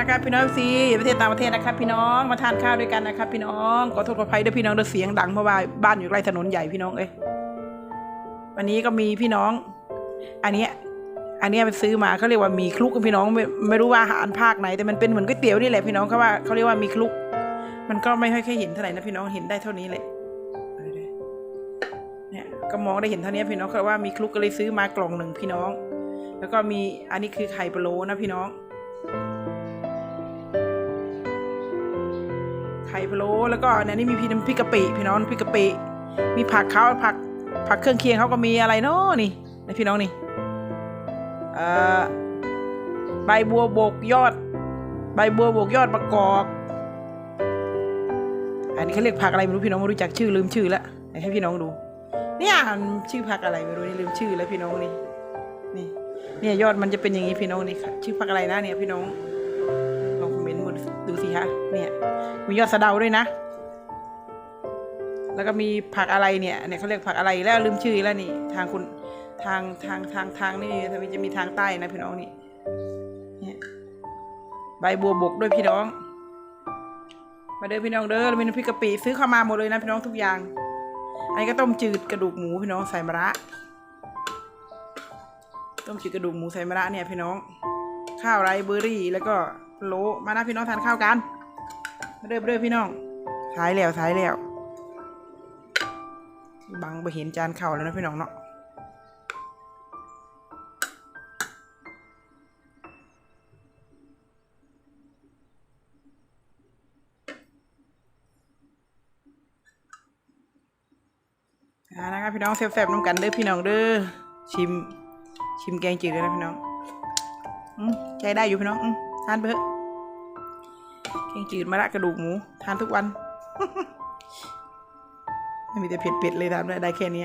นะครับพี่น้องซีประเทศต่างประเทศนะครับพี่น้องมาทานข้าวด้วยกันนะครับพี่น้องขอโทษขออภัยด้วยพี่น้องเด้อเสียงดังเพราะว่าบ้านอยู่ใกล้ถนนใหญ่พี่น้องเอ้ยวันนี้ก็มีพี่น้อง อันเนี้ยอันนี้ยไปซื้อมาเขาเรียกว่ามีคลุกพี่น้องไม่ไม่รู้ว่าอาหารภาคไหนแต่มันเป็นเหมือนก๋วยเตี๋ยวนี่แหละพี่น้องเขาว่าเขาเรียกว่ามีคลุก มันก็ไม่ค่อยเคยเห็นเท่าไหร่นะพี่น้องเห็นได้เท่านี้เลยเนี่ยก็มองได้เห็นเท่านี้พี่น้องเขาว่ามีคลุกก็เลยซื้อมากล่องหนึ่งพี่น้อง แล้วก็มีอันนี้คือไข่ปลาโลนะพี่น้อง ไข่พะโล้แล้วก็ในนี้มีพี่น้ำพริกกะปิพี่น้องพริกกะปิมีผักเขาผักผักเครื่องเคียงเขาก็มีอะไรเนาะนี่นะพี่น้องนี่เอ่อใบบัวบกยอด ใบบัวบกยอดมะกอกอันนี้เขาเรียกผักอะไรไม่รู้พี่น้องไม่รู้จักชื่อลืมชื่อแล้วให้พี่น้องดู เนี่ยชื่อผักอะไรไม่รู้นี่ลืมชื่อแล้วพี่น้องนี่นี่เนี่ยยอดมันจะเป็นอย่างนี้พี่น้องนี่ค่ะชื่อผักอะไรนะเนี่ยพี่น้อง ดูสิคะเนี่ยมียอดสะเดาด้วยนะ แล้วก็มีผักอะไรเนี่ยเนี่ยเขาเรียกผักอะไรแล้วลืมชื่อแล้วนี่ ทางคุณทางทางทางทางนี่มันจะมีทางใต้นะพี่น้องนี่เนี่ยใบบัวบกด้วยพี่น้อง มาเด้อพี่น้องเด้อแล้วมีน้ำพริกกะปิซื้อเข้ามาหมดเลยนะพี่น้องทุกอย่างอันนี้ก็ต้มจืดกระดูกหมูพี่น้องใส่มะระต้มจืดกระดูกหมูใส่มะระเนี่ยพี่น้อง ข้าวไรเบอร์รี่แล้วก็ โลมานะพี่น้องทานข้าวกันมาเด้อมาเด้อพี่น้องสายแล้วสายแล้วบังไปเห็นจานข้าวแล้วนะพี่น้องเนาะอ่านะครับพี่น้องแซ่บๆน้ำกันเด้อพี่น้องเด้อชิม ชิมแกงจืดเลยนะพี่น้องอืมใจได้อยู่พี่น้องอ ทานไปเถอะแกงจืดมะระกระดูกหมู ทานทุกวันไม่มีแต่เผ็ดๆเลยทำได้ได้แค่นี้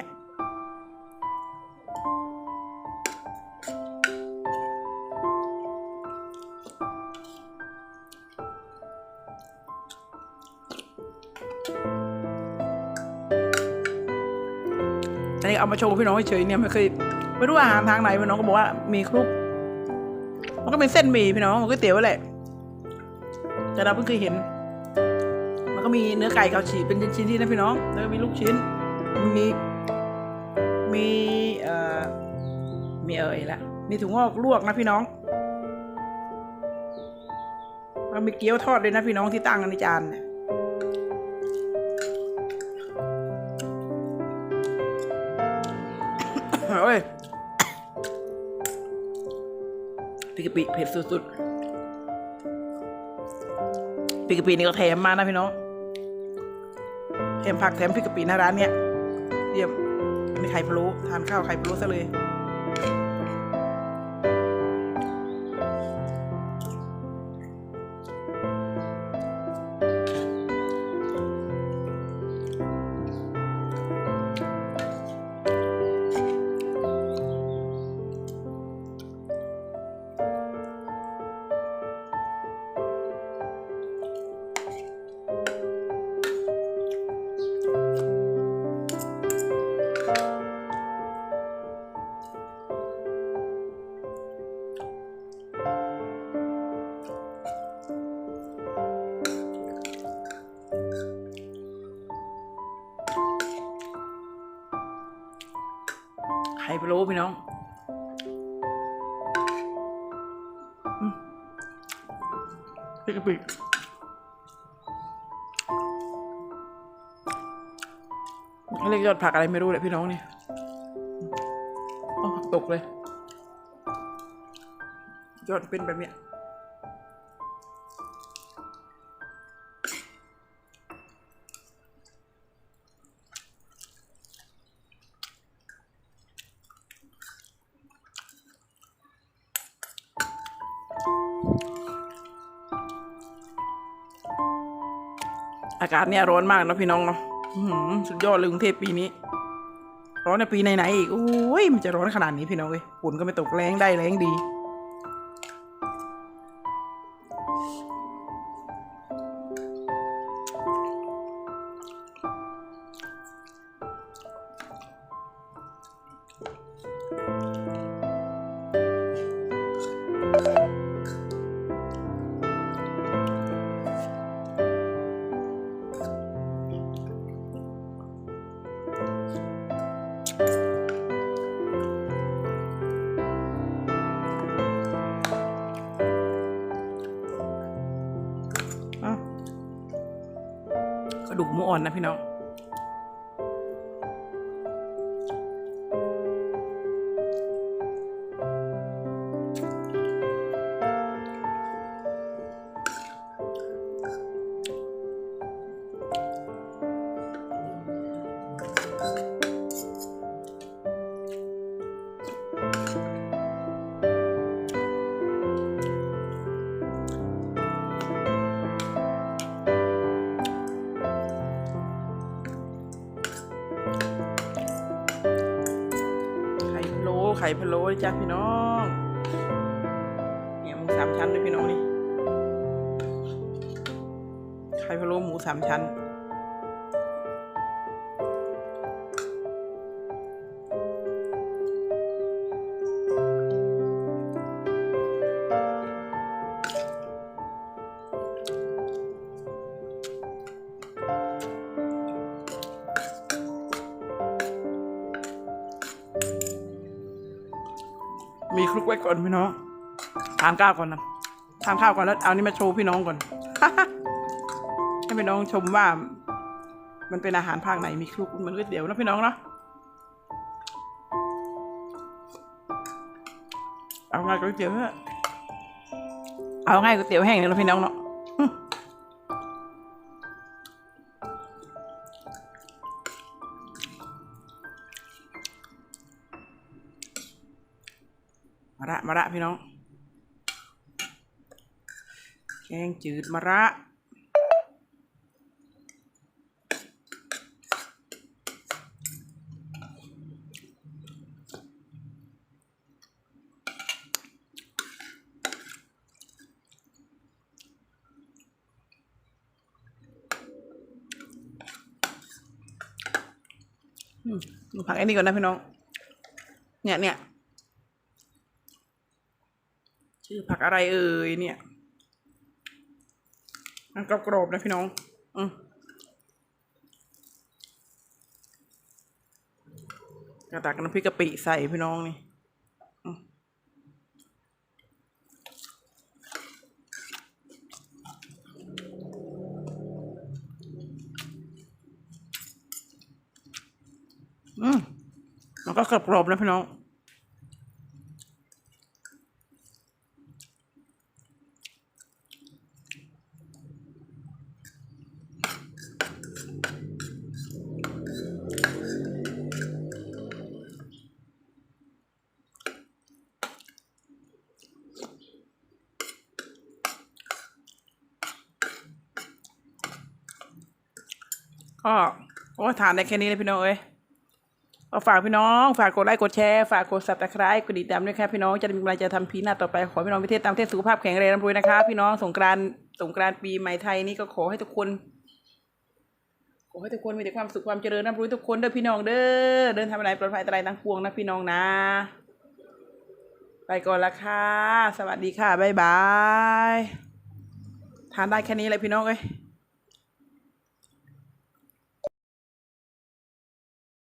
อันนี้เอามาโชว์พี่น้องเฉยๆเนี่ยไม่เคยไม่รู้อาหารทางไหนพี่น้องก็บอกว่ามีคลุก มันก็เป็นเส้นหมี่พี่น้องมันก๋วยเตี๋ยวแหละแต่เราเพิ่งเคยเห็น มันก็มีเนื้อไก่เขาฉีเป็นชิ้นๆที่นะพี่น้อง แล้วก็มีลูกชิ้น มีมีเอ่อมีเอ่ยละมีถุงงอกลวกนะพี่น้องแล้วมีเกี๊ยวทอดด้วยนะพี่น้องที่ตั้งในจานเนี่ยเฮ้ย พริกกะปิเผ็ดสุดๆพริกกะปินี่ก็แถมมานะพี่น้องแถมผักแถมพริกกะปิหน้าร้านเนี่ยเยี่ยมมีไข่พะโล้ทานข้าวไข่พะโล้ซะเลย ไข่พะโล้พี่น้องอืมพริกกะปิเขาเรียกยอดผักอะไรไม่รู้เลยพี่น้องนี่ตกเลย ยอดเป็นแบบเนี้ย อากาศเนี่ยร้อนมากนะพี่น้องเนาะสุดยอดเลยกรุงเทพปีนี้ ร้อนในปีไหนๆอีกโอ้ยมันจะร้อนขนาดนี้พี่น้องเว้ยฝนก็ไม่ตกแรงได้แรงดี กระดูกหมูอ่อนนะพี่น้อง ข่พะโล้จ้าพี่น้องเนี่ยหมูสามชั้นด้วยพี่น้องนี่ไข่พะโล้หมูสามชั้น ไว้ก่อนพี่น้องทานข้าวก่อนนะทานข้าวก่อนแล้วเอานี่มาโชว์พี่น้องก่อน ให้พี่น้องชมว่า มันเป็นอาหารภาคไหนมีคลุกเหมือนก๋วยเตี๋ยวนะพี่น้องเนาะเอาง่ายก๋วยเตี๋ยวเนี่ยเอาง่ายก๋วยเตี๋ยวแห้งเลยนะพี่น้องเนาะ มาระมาระพี่น้อง แกงจืดมะระอืมผักไอ้นี่ก่อนนะพี่น้อง เนี่ยเนี่ย ชื่อผักอะไรเอ่ยเนี่ยมันกรอบๆนะพี่น้อง อืมกระตักน้ำพริกกะปิใส่พี่น้องนี่อืมมันก็กรอบๆนะพี่น้อง ก็โอ้ทานได้แค่นี้เลยพี่น้องเอ้ยก็ฝากพี่น้อง ฝากกดไลค์กดแชร์ ฝากกด subscribe กดติดตามด้วยครับพี่น้องจะมีกำลังใจทำพีหน้าต่อไปขอพี่น้องพิเทศตามเทศสุขภาพแข็งแรงร่ำรวยนะคะ พี่น้องสงกรานต์สงกรานต์ปีใหม่ไทยนี่ก็ขอให้ทุกคนขอให้ทุกคนมีแต่ความสุขความเจริญร่ำรวยทุกคนเด้อพี่น้องเด้อเดินทางไปไหนปลอดภัยอันตรายทั้งปวงนะพี่น้องนะ ไปก่อนละค่ะ สวัสดีค่ะบ๊ายบายทานได้แค่นี้เลยพี่น้องเอ้ย